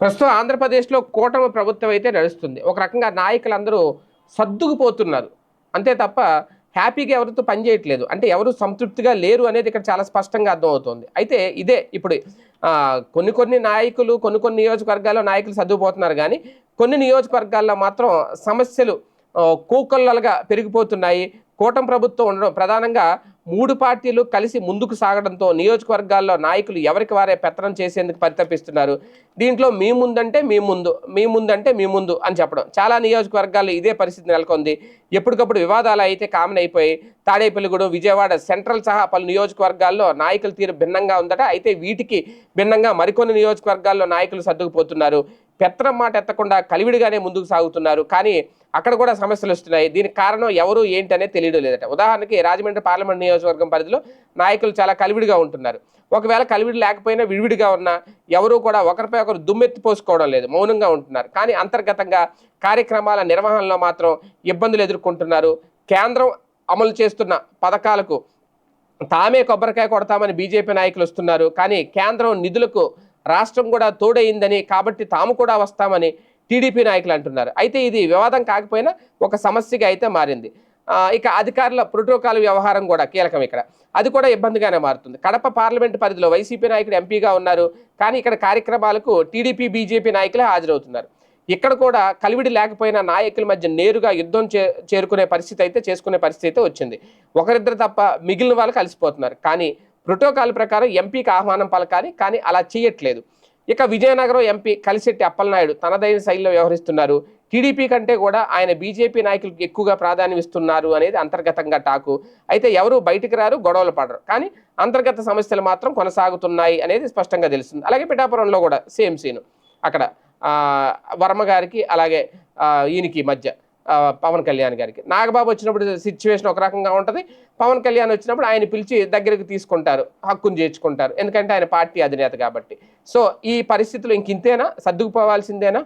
ప్రస్తుతం ఆంధ్రప్రదేశ్లో కూటమి ప్రభుత్వం అయితే నడుస్తుంది. ఒక రకంగా నాయకులందరూ సర్దుకుపోతున్నారు. అంతే తప్ప హ్యాపీగా ఎవరితో పనిచేయట్లేదు అంటే ఎవరు సంతృప్తిగా లేరు అనేది ఇక్కడ చాలా స్పష్టంగా అర్థమవుతుంది. అయితే ఇదే ఇప్పుడు కొన్ని కొన్ని నాయకులు కొన్ని కొన్ని నియోజకవర్గాల్లో నాయకులు సర్దుకుపోతున్నారు కానీ కొన్ని నియోజకవర్గాల్లో మాత్రం సమస్యలు కోకొల్లలుగా పెరిగిపోతున్నాయి. కూటమి ప్రభుత్వం ఉండడం ప్రధానంగా మూడు పార్టీలు కలిసి ముందుకు సాగడంతో నియోజకవర్గాల్లో నాయకులు ఎవరికి వారే పెత్తనం చేసేందుకు పరితపిస్తున్నారు. దీంట్లో మీ ముందంటే మీ ముందు మీ ముందంటే మీ ముందు అని చెప్పడం. చాలా నియోజకవర్గాల్లో ఇదే పరిస్థితి నెలకొంది. ఎప్పటికప్పుడు వివాదాలు అయితే కామన్ అయిపోయి తాడేపల్లిగూడెం విజయవాడ సెంట్రల్ సహా పలు నియోజకవర్గాల్లో నాయకుల తీరు భిన్నంగా ఉందట. అయితే వీటికి భిన్నంగా మరికొన్ని నియోజకవర్గాల్లో నాయకులు సర్దుకుపోతున్నారు. పెత్తనం మాట ఎత్తకుండా కలివిడిగానే ముందుకు సాగుతున్నారు. కానీ అక్కడ కూడా సమస్యలు వస్తున్నాయి. దీనికి కారణం ఎవరు ఏంటి అనేది తెలియడం లేదట. ఉదాహరణకి రాజమండ్రి పార్లమెంట్ నియోజకవర్గం పరిధిలో నాయకులు చాలా కలివిడిగా ఉంటున్నారు. ఒకవేళ కలివిడి లేకపోయినా విడివిడిగా ఉన్నా ఎవరు కూడా ఒకరిపై ఒకరు దుమ్మెత్తి పోసుకోవడం లేదు. మౌనంగా ఉంటున్నారు. కానీ అంతర్గతంగా కార్యక్రమాల నిర్వహణలో మాత్రం ఇబ్బందులు ఎదుర్కొంటున్నారు. కేంద్రం అమలు చేస్తున్న పథకాలకు తామే కొబ్బరికాయ కొడతామని బీజేపీ నాయకులు వస్తున్నారు. కానీ కేంద్రం నిధులకు రాష్ట్రం కూడా తోడైందని కాబట్టి తాము కూడా వస్తామని టీడీపీ నాయకులు అంటున్నారు. అయితే ఇది వివాదం కాకపోయినా ఒక సమస్యగా అయితే మారింది. ఇక అధికారుల ప్రోటోకాల్ వ్యవహారం కూడా కీలకం ఇక్కడ. అది కూడా ఇబ్బందిగానే మారుతుంది. కడప పార్లమెంట్ పరిధిలో వైసీపీ నాయకుడు ఎంపీగా ఉన్నారు. కానీ ఇక్కడ కార్యక్రమాలకు టీడీపీ బీజేపీ నాయకులే హాజరవుతున్నారు. ఇక్కడ కూడా కలివిడి లేకపోయినా నాయకుల మధ్య నేరుగా యుద్ధం చే చేరుకునే పరిస్థితి అయితే చేసుకునే పరిస్థితి అయితే వచ్చింది. ఒకరిద్దరు తప్ప మిగిలిన వాళ్ళు కలిసిపోతున్నారు. కానీ ప్రోటోకాల్ ప్రకారం ఎంపీకి ఆహ్వానం పలకాలి కానీ అలా చేయట్లేదు. ఇక విజయనగరం ఎంపీ కలిశెట్టి అప్పలనాయుడు తనదైన శైలిలో వ్యవహరిస్తున్నారు. టీడీపీ కంటే కూడా ఆయన బీజేపీ నాయకులకు ఎక్కువగా ప్రాధాన్యం ఇస్తున్నారు అనేది అంతర్గతంగా టాకు. అయితే ఎవరు బయటికి రారు గొడవలు పడరు. కానీ అంతర్గత సమస్యలు మాత్రం కొనసాగుతున్నాయి అనేది స్పష్టంగా తెలుస్తుంది. అలాగే పిఠాపురంలో కూడా సేమ్ సీన్. అక్కడ వర్మగారికి వర్మ గారికి అలాగే ఈయనకి మధ్య పవన్ కళ్యాణ్ గారికి. నాగబాబు వచ్చినప్పుడు సిచ్యువేషన్ ఒక రకంగా ఉంటుంది. పవన్ కళ్యాణ్ వచ్చినప్పుడు ఆయన పిలిచి దగ్గరికి తీసుకుంటారు హక్కును చేర్చుకుంటారు. ఎందుకంటే ఆయన పార్టీ అధినేత కాబట్టి. సో ఈ పరిస్థితులు ఇంకింతేనా సర్దుకుపోవాల్సిందేనా?